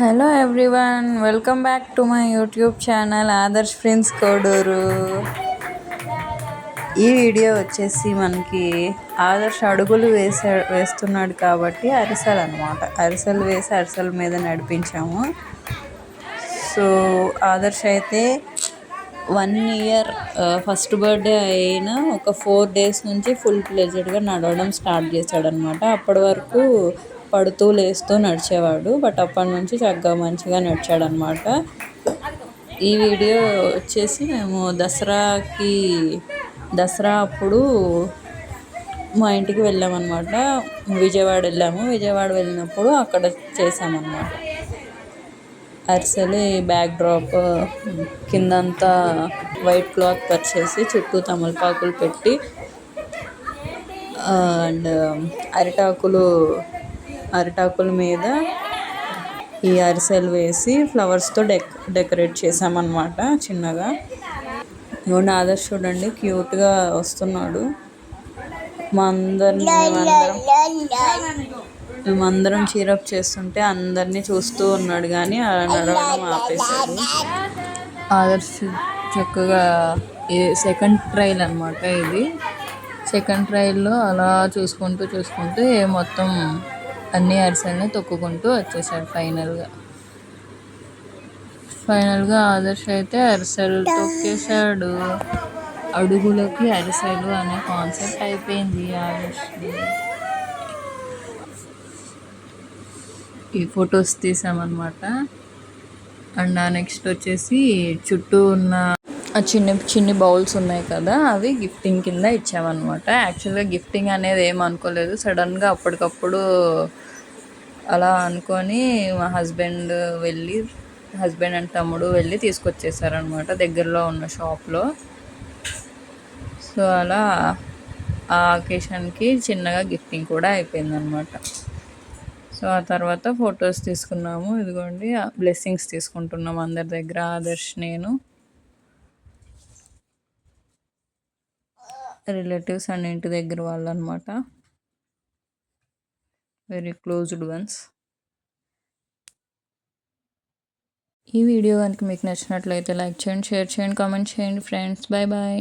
Hello everyone welcome back to my YouTube channel Adarsh friends Koduru. ఈ video వచ్చేసి మనకి ఆదర్శ్ అడుగులు వేసా వేస్తున్నాడు కాబట్టి అరిసెలు అనమాట అరిసెలు వేసి అరిసెల మీద నడిపించాము. సో ఆదర్శ్ అయితే వన్ ఇయర్ ఫస్ట్ బర్త్డే అయిన ఒక ఫోర్ డేస్ నుంచి ఫుల్ ప్లెజెడ్గా నడవడం స్టార్ట్ చేశాడనమాట అప్పటి వరకు పడుతూ లేస్తూ నడిచేవాడు బట్ అప్పటి నుంచి చక్కగా మంచిగా నడిచాడనమాట. ఈ వీడియో వచ్చేసి మేము దసరాకి దసరా అప్పుడు మా ఇంటికి వెళ్ళామన్నమాట విజయవాడ వెళ్ళాము. విజయవాడ వెళ్ళినప్పుడు అక్కడ చేసామన్నమాట అరిసెలు బ్యాక్ డ్రాప్ కిందంతా వైట్ క్లాత్ పరిచేసి చుట్టూ తమలపాకులు పెట్టి అండ్ అరిటాకులు అరిటాకుల మీద ఈ అరిసెలు వేసి ఫ్లవర్స్తో డెక్ డెకరేట్ చేసామన్నమాట చిన్నగా. ఇవ్వండి ఆదర్శ్ చూడండి క్యూట్గా వస్తున్నాడు. మా అందరిని మేమందరం చీరప్ చేస్తుంటే అందరినీ చూస్తూ ఉన్నాడు కానీ నడవడం ఆపేశాడు. ఆదర్శ్ చక్కగా సెకండ్ ట్రైల్ అనమాట ఇది. సెకండ్ ట్రైల్లో అలా చూసుకుంటూ చూసుకుంటూ మొత్తం అన్ని అరిసెల్ని తొక్కుకుంటూ వచ్చేసాడు ఫైనల్గా. ఫైనల్గా ఆదర్శ అయితే అరిసెలు తొక్కేశాడు. అడుగులకి అరిసెలు అనే కాన్సెప్ట్ అయిపోయింది ఆదర్శ ఈ ఫొటోస్ తీసామన్నమాట. అండ్ నెక్స్ట్ వచ్చేసి చుట్టూ ఉన్న ఆ చిన్ని చిన్ని బౌల్స్ ఉన్నాయి కదా అవి గిఫ్టింగ్ కింద ఇచ్చామన్నమాట. యాక్చువల్గా గిఫ్టింగ్ అనేది ఏం అనుకోలేదు. సడన్గా అప్పటికప్పుడు అలా అనుకొని మా హస్బెండ్ వెళ్ళి హస్బెండ్ అండ్ తమ్ముడు వెళ్ళి తీసుకొచ్చేసారనమాట దగ్గరలో ఉన్న షాప్లో సో అలా ఆ అకేషన్కి చిన్నగా గిఫ్టింగ్ కూడా అయిపోయిందనమాట సో ఆ తర్వాత ఫొటోస్ తీసుకున్నాము. ఇదిగోండి బ్లెస్సింగ్స్ తీసుకుంటున్నాం అందరి దగ్గర. ఆదర్శ్ నేను. రిలేటివ్స్ అండ్ ఇంటి దగ్గర వాళ్ళు అనమాట వెరీ క్లోజ్డ్ వన్స్ ఈ వీడియో కనుక మీకు నచ్చినట్లయితే లైక్ చేయండి షేర్ చేయండి కామెంట్ చేయండి ఫ్రెండ్స్ బాయ్ బాయ్